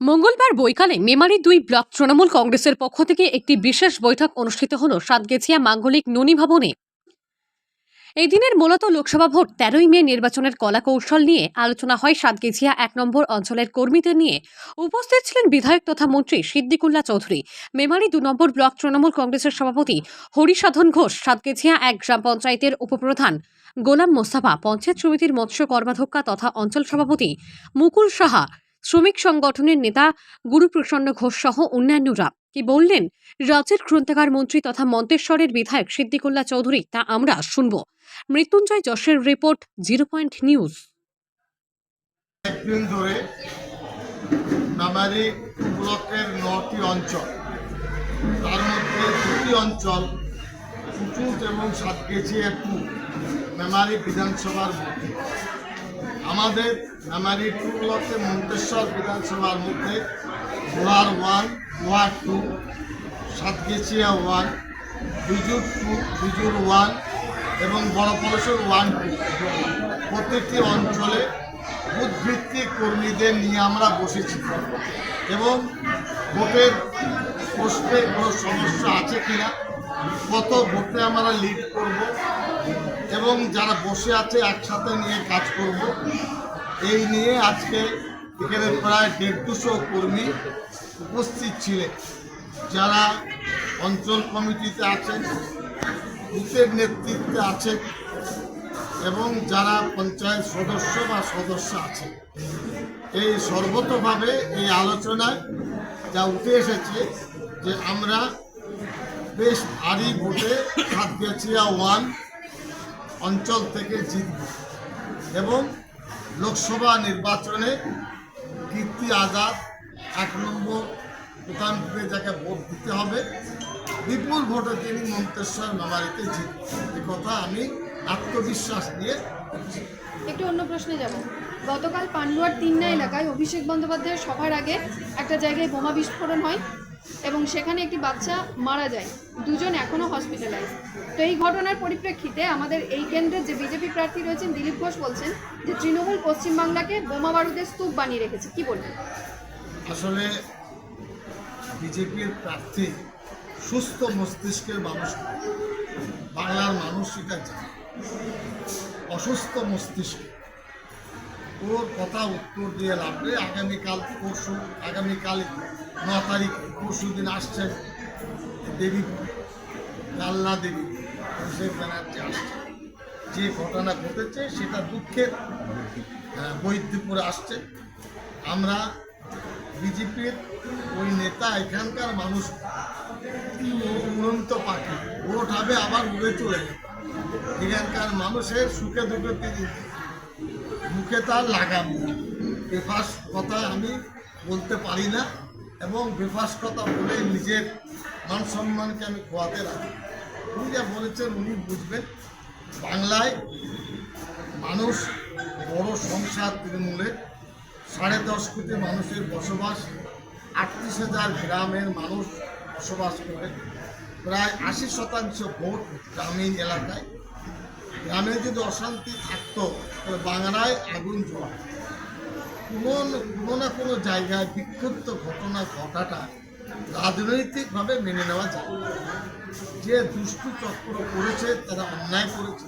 মঙ্গলবার বৈকালে মেমারি দুই ব্লক তৃণমূল কংগ্রেসের পক্ষ থেকে একটি বিশেষ বৈঠক অনুষ্ঠিত হল সাতগেছিয়া মাঙ্গলিক ননী ভবনে। এই দিনের মূলত লোকসভা ভোট তেরোই মে নির্বাচনের কলা কৌশল নিয়ে আলোচনা হয় সাতগেছিয়া এক নম্বর অঞ্চলের কর্মীদের নিয়ে। উপস্থিত ছিলেন বিধায়ক তথা মন্ত্রী সিদ্দিকুল্লা চৌধুরী। মেমারি দু নম্বর ব্লক তৃণমূল কংগ্রেসের সভাপতি হরিসাধন ঘোষ, সাতগেছিয়া এক গ্রাম পঞ্চায়েতের উপপ্রধান গোলাম মোস্তাফা, পঞ্চায়েত সমিতির মৎস্য কর্মাধ্যক্ষা তথা অঞ্চল সভাপতি মুকুল সাহা শ্রমিক সংগঠনের নেতা গুরুপ্রসন্ন ঘোষ সহ অন্যান্যরা। কি বললেন? রাজ্যের গ্রন্থাগার মন্ত্রী তথা মন্তেশ্বরের বিধায়ক সিদ্দিকুল্লা চৌধুরী, তা আমরা শুনব। মৃত্যুঞ্জয় যশের রিপোর্ট, জিরো পয়েন্ট নিউজ। একদিন ধরে মেমারি ব্লকের নটি অঞ্চল, তার মধ্যে দুটি অঞ্চল কুটুট এবং সাতগেছিয়া টু মেমারি বিধানসভার মধ্যে। আমাদের মেমারি টু ব্লকে মন্তেশ্বর বিধানসভার মধ্যে ward one ward two Satgachhia one, Bijur two, Bijur one এবং বড় পরশুর ওয়ান টু। প্রত্যেকটি অঞ্চলে বুথভিত্তিক কর্মীদের নিয়ে আমরা বসেছি এবং ভোটের প্রশ্নে কোনো সমস্যা আছে কিনা, কত ভোটে আমরা লিড করব এবং যারা বসে আছে একসাথে নিয়ে কাজ করব। এই নিয়ে আজকে এখানে প্রায় দেড় দুশো কর্মী উপস্থিত ছিলেন। যারা অঞ্চল কমিটিতে আছেন, বুথের নেতৃত্বে আছেন এবং যারা পঞ্চায়েত সদস্য বা সদস্য আছে এই সর্বতভাবে এই আলোচনায় যা উঠে এসেছে যে আমরা বেশ ভারী ভোটে সাতগেছিয়া ওয়ান অঞ্চল থেকে জিতব এবং লোকসভা নির্বাচনে কীর্তি আজাদ এক নম্বর প্রধানমন্ত্রী যাকে ভোট দিতে হবে, বিপুল ভোটে তিনি মন্তেশ্বর মেমারিতে জিতবেন। এ কথা আমি আত্মবিশ্বাস দিয়ে। একটু অন্য প্রশ্নে যাব। গতকাল পান্ডুয়ার তিন্না এলাকায় অভিষেক বন্দ্যোপাধ্যায়ের সভার আগে একটা জায়গায় বোমা বিস্ফোরণ হয়। এবং সেখানে একটি বাচ্চা মারা যায়। দুজন এখনও হসপিটালাইজ তো এই ঘটনার পরিপ্রেক্ষিতে আমাদের এই কেন্দ্রের যে বিজেপি প্রার্থী রয়েছেন দিলীপ ঘোষ বলছেন যে তৃণমূল পশ্চিমবাংলাকে বোমা বারুদের স্তূপ বানিয়ে রেখেছে। কি বলবেন? আসলে বিজেপির প্রার্থী সুস্থ মস্তিষ্কের মানুষ বাংলার মানুষ সেটা অসুস্থ মস্তিষ্ক। ওর কথা উত্তর দিয়ে নেই। আগামীকাল পরশু আগামীকাল ন তারিখ পরশু দিন আসছেন দেবী কাল্লা দেবী অভিষেক ব্যানার্জি আসছে। যে ঘটনা ঘটেছে সেটা দুঃখের আহ, বৈদ্যপুরে আসছে। আমরা বিজেপির ওই নেতা এখানকার মানুষ উড়ন্ত পাখি ভোট হবে আবার উড়ে চলে যাবে। এখানকার মানুষের সুখে দুঃখে মুখে তার লাগাম। বেফাস কথা আমি বলতে পারি না এবং বেফাস কথা বলে নিজের মান সম্মানকে আমি খোয়াতে রাখি উনি যা বলেছেন উনি বুঝবেন। বাংলায় মানুষ বড় সংসার তৃণমূলের সাড়ে দশ কোটি মানুষের বসবাস, আটত্রিশ হাজার গ্রামের মানুষ বসবাস করে। প্রায় আশি শতাংশ ভোট গ্রামীণ এলাকায়। গ্রামে যদি অশান্তি থাকতো, তাহলে বাংলায় আগুন জ্বলা কোনো কোনো না কোনো জায়গায় বিক্ষুব্ধ ঘটনা ঘটাটা রাজনৈতিকভাবে মেনে নেওয়া যায় যে দুষ্টু চক্র করেছে, তারা অন্যায় করেছে।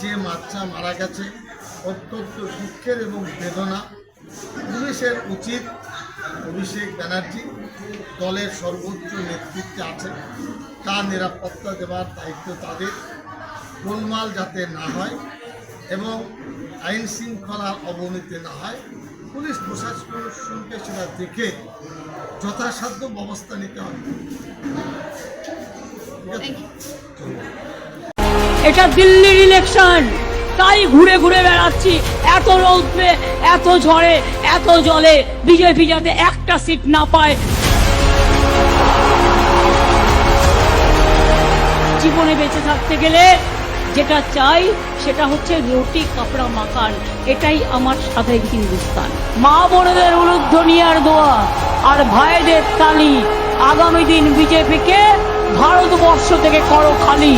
যে বাচ্চা মারা গেছে, অত্যন্ত দুঃখের এবং বেদনা। পুলিশের উচিত অভিষেক ব্যানার্জি দলের সর্বোচ্চ নেতৃত্বে আছে। তার নিরাপত্তা দেওয়ার দায়িত্ব তাদের। গোলমাল যাতে না হয় এবং আইন শৃঙ্খলার অবনতি না হয় পুলিশ প্রশাসনকে সেটা দেখে যথাসাধ্য ব্যবস্থা নিতে হবে। এটা দিল্লির ইলেকশন তাই ঘুরে ঘুরে বেড়াচ্ছি। এত রৌদ্রে এত ঝড়ে এত জলে বিজেপি যাতে একটা সিট না পায়। জীবনে বেঁচে থাকতে গেলে যেটা চাই সেটা হচ্ছে রুটি কাপড়া মাকান এটাই আমার স্বাধীন হিন্দুস্তান। মা বোনেদের উলুধ্বনিয়ার দোয়া আর ভাইদের তালি। আগামী দিন বিজেপিকে ভারতবর্ষ থেকে করো খালি।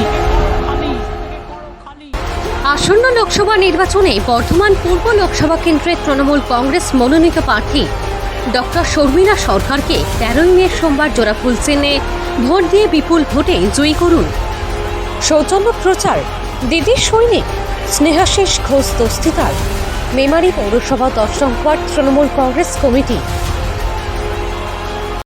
আসন্ন লোকসভা নির্বাচনে বর্ধমান পূর্ব লোকসভা কেন্দ্রের তৃণমূল কংগ্রেস মনোনীত প্রার্থী ডক্টর শর্মিলা সরকারকে তেরোই মে সোমবার জোড়াফুল চেনে ভোট দিয়ে বিপুল ভোটে জয়ী করুন। সৌজন্য প্রচার দিদি সৈনিক স্নেহাশিস ঘোষ দস্তিতার মেমারি পৌরসভা দশ ওয়ার্ড তৃণমূল কংগ্রেস কমিটি